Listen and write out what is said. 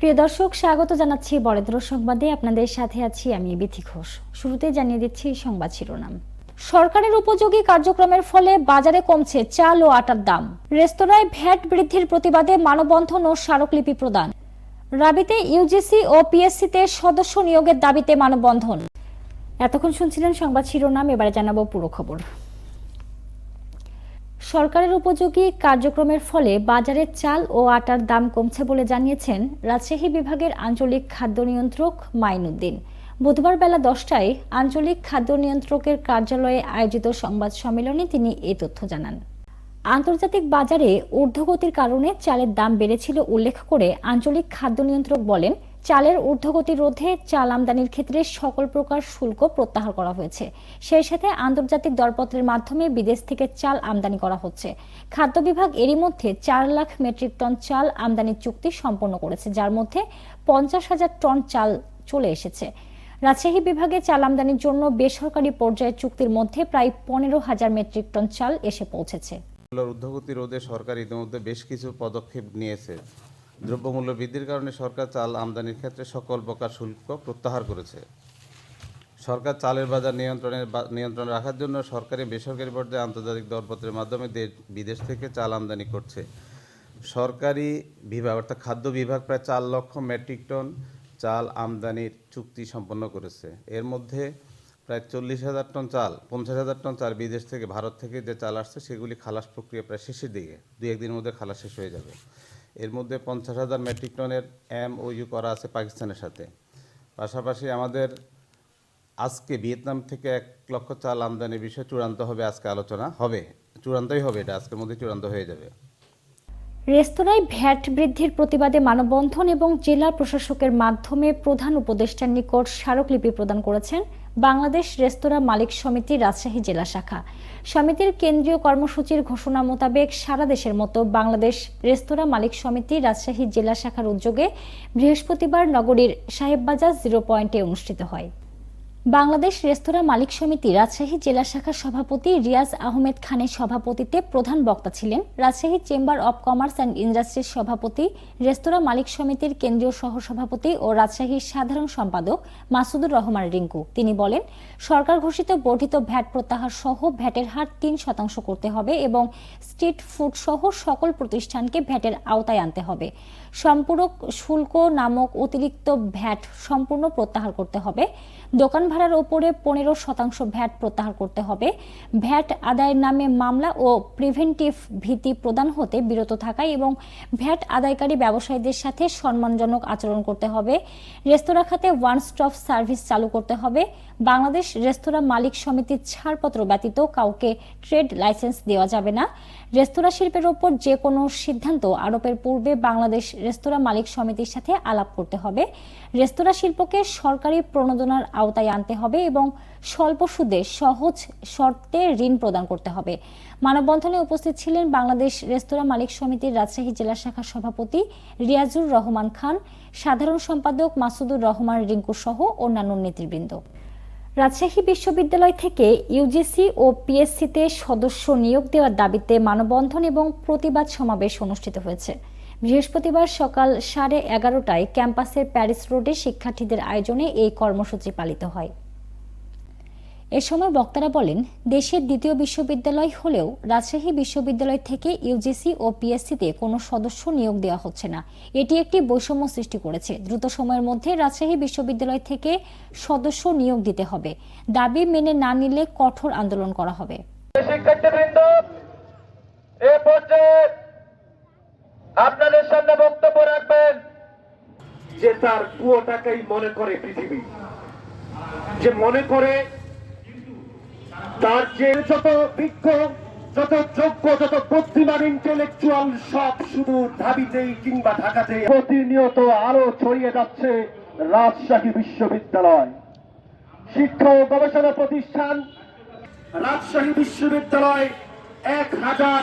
প্রিয় দর্শক, স্বাগত জানাচ্ছি বরেন্দ্র সংবাদে। আপনাদের সাথে আছি আমি বিথি ঘোষ। শুরুতে জানিয়ে দিচ্ছি সংবাদ শিরোনাম। সরকারের উপযোগী কার্যক্রমের ফলে বাজারে কমছে চাল ও আটার দাম। রেস্তোরাঁয় ভ্যাট বৃদ্ধির প্রতিবাদে মানববন্ধন ও স্মারকলিপি প্রদান। রাবিতে ইউজিসি ও পিএসসিতে সদস্য নিয়োগের দাবিতে মানববন্ধন। এতক্ষণ শুনছিলেন সংবাদ শিরোনাম, এবারে জানাব পুরো খবর। সরকারের উপযোগী কার্যক্রমের ফলে বাজারে চাল ও আটার দাম কমছে বলে জানিয়েছেন রাজশাহী বিভাগের আঞ্চলিক খাদ্য নিয়ন্ত্রক মাইনুদ্দিন। বুধবার বেলা দশটায় আঞ্চলিক খাদ্য নিয়ন্ত্রকের কার্যালয়ে আয়োজিত সংবাদ সম্মেলনে তিনি এ তথ্য জানান। আন্তর্জাতিক বাজারে ঊর্ধ্বগতির কারণে চালের দাম বেড়েছিল উল্লেখ করে আঞ্চলিক খাদ্য নিয়ন্ত্রক বলেন চালের ঊর্ধ্বগতি রোধে চাল আমদানির ক্ষেত্রে সকল প্রকার শুল্ক প্রত্যাহার করা হয়েছে। সেই সাথে আন্তর্জাতিক দরপত্রের মাধ্যমে বিদেশ থেকে চাল আমদানি করা হচ্ছে। খাদ্য বিভাগ এরই মধ্যে চার লাখ মেট্রিক টন চাল আমদানির চুক্তি সম্পন্ন করেছে, যার মধ্যে পঞ্চাশ হাজার টন চাল চলে এসেছে। রাজশাহী বিভাগে চাল আমদানির জন্য বেসরকারি পর্যায়ে চুক্তির মধ্যে প্রায় পনেরো হাজার মেট্রিক টন চাল এসে পৌঁছেছে। রোধে সরকার ইতিমধ্যে বেশ কিছু পদক্ষেপ নিয়েছে। দ্রব্যমূল্য বৃদ্ধির কারণে সরকার চাল আমদানির ক্ষেত্রে সকল প্রকার শুল্ক প্রত্যাহার করেছে। সরকার চালের বাজার নিয়ন্ত্রণের নিয়ন্ত্রণে রাখার জন্য সরকারি বেসরকারি পর্যায়ে আন্তর্জাতিক দরপত্রের মাধ্যমে বিদেশ থেকে চাল আমদানি করছে। সরকারি বিভাগ অর্থাৎ খাদ্য বিভাগ প্রায় চার লক্ষ মেট্রিক টন চাল আমদানির চুক্তি সম্পন্ন করেছে। এর মধ্যে প্রায় চল্লিশ হাজার টন চাল, পঞ্চাশ হাজার টন চাল বিদেশ থেকে, ভারত থেকে যে চাল আসছে, সেগুলি খালাস প্রক্রিয়া প্রায় শেষের দিকে। দু একদিনের মধ্যে খালাস শেষ হয়ে যাবে। এর মধ্যে পঞ্চাশ হাজার মেট্রিক টনের এম ইউ করা আছে পাকিস্তানের সাথে। পাশাপাশি আমাদের আজকে ভিয়েতনাম থেকে এক লক্ষ চাল আমদানির বিষয়ে চূড়ান্ত হবে আজকে আলোচনা। হবে, চূড়ান্তই হবে এটা, আজকের মধ্যে চূড়ান্ত হয়ে যাবে। রেস্তোরাঁয় ভ্যাট বৃদ্ধির প্রতিবাদে মানববন্ধন এবং জেলা প্রশাসকের মাধ্যমে প্রধান উপদেষ্টার নিকট স্মারকলিপি প্রদান করেছেন বাংলাদেশ রেস্তোরাঁ মালিক সমিতি রাজশাহী জেলা শাখা। সমিতির কেন্দ্রীয় কর্মসূচির ঘোষণা মোতাবেক সারা দেশের মতো বাংলাদেশ রেস্তোরাঁ মালিক সমিতি রাজশাহী জেলা শাখার উদ্যোগে বৃহস্পতিবার নগরীর সাহেববাজার জিরো পয়েন্টে অনুষ্ঠিত হয়। বাংলাদেশ রেস্তোরাঁ মালিক সমিতি রাজশাহী জেলা শাখার সভাপতি রিয়াজ আহমেদ খানের সভাপতিত্বে প্রধান বক্তা ছিলেন Rajshahi chamber of commerce and ইন্ডাস্ট্রির সভাপতি, রেস্তোরাঁ মালিক সমিতির কেন্দ্রীয় সহসভাপতি ও রাজশাহীর সাধারণ সম্পাদক মাসুদুর রহমান রিঙ্কু। তিনি বলেন, সরকার ঘোষিত বর্ধিত ভ্যাট প্রত্যাহার সহ ভ্যাটের হার তিন শতাংশ করতে হবে এবং স্ট্রিট ফুড সহ সকল প্রতিষ্ঠানকে ভ্যাটের আওতায় আনতে হবে। সম্পূরক শুল্ক নামক অতিরিক্ত ভ্যাট সম্পূর্ণ প্রত্যাহার করতে হবে। দোকান ভাড়ার ওপরে পনেরো শতাংশ ভ্যাট প্রত্যাহার করতে হবে। ভ্যাট আদায়ের নামে মামলা ও প্রিভেন্টিভ ভীতি প্রদান হতে বিরত থাকায় এবং ভ্যাট আদায়কারী ব্যবসায়ীদের সাথে সম্মানজনক আচরণ করতে হবে। রেস্তোরাঁ খাতে ওয়ান স্টপ সার্ভিস চালু করতে হবে। বাংলাদেশ রেস্তোরাঁ মালিক সমিতির ছাড়পত্র ব্যতীত কাউকে ট্রেড লাইসেন্স দেওয়া যাবে না। রেস্তোরাঁ শিল্পের ওপর যে কোনো সিদ্ধান্ত আরোপের পূর্বে বাংলাদেশ রেস্তোরাঁ মালিক সমিতির সাথে আলাপ করতে হবে। রেস্তোরাঁ শিল্পকে সরকারি প্রণোদনার আওতায় আনতে হবে এবং স্বল্প সুদে সহজ শর্তে ঋণ প্রদান করতে হবে। মানববন্ধনে উপস্থিত ছিলেন বাংলাদেশ রেস্তোরাঁ মালিক সমিতির রাজশাহী জেলা শাখার সভাপতি রিয়াজুর রহমান খান, সাধারণ সম্পাদক মাসুদুর রহমান রিঙ্কু সহ অন্যান্য নেতৃবৃন্দ। রাজশাহী বিশ্ববিদ্যালয় থেকে ইউজিসি ও পিএসসিতে সদস্য নিয়োগ দেওয়ার দাবিতে মানববন্ধন এবং প্রতিবাদ সমাবেশ অনুষ্ঠিত হয়েছে। বৃহস্পতিবার সকাল সাড়ে এগারোটায় ক্যাম্পাসের প্যারিস রোডে শিক্ষার্থীদের আয়োজনে এই কর্মসূচি পালিত হয়। এ সময় বক্তারা বলেন, দেশের দ্বিতীয় বিশ্ববিদ্যালয় হলেও রাজশাহী বিশ্ববিদ্যালয় থেকে ইউজিসি ও পিএসসিতে কোনো সদস্য নিয়োগ দেওয়া হচ্ছে না। এটি একটি বৈষম্য সৃষ্টি করেছে। দ্রুত সময়ের মধ্যে রাজশাহী বিশ্ববিদ্যালয় থেকে সদস্য নিয়োগ দিতে হবে। দাবি মেনে না নিলে কঠোর আন্দোলন করা হবে। শিক্ষার্থীবৃন্দ, এ পর্যায়ে আপনাদের সামনে বক্তব্য রাখবেন। যে তার কুয়োটাকেই মনে করে পৃথিবী। যে মনে করে তার যে যত বিজ্ঞ, যত যোগ্য, যত বুদ্ধিমান ইন্টেলেকচুয়াল সব শুধু ঢাবিতেই কিংবা ঢাকাতেই প্রতিনিয়ত আরও ছড়িয়ে যাচ্ছে রাজশাহী বিশ্ববিদ্যালয়। শিক্ষা ও গবেষণা প্রতিষ্ঠান রাজশাহী বিশ্ববিদ্যালয় এক হাজার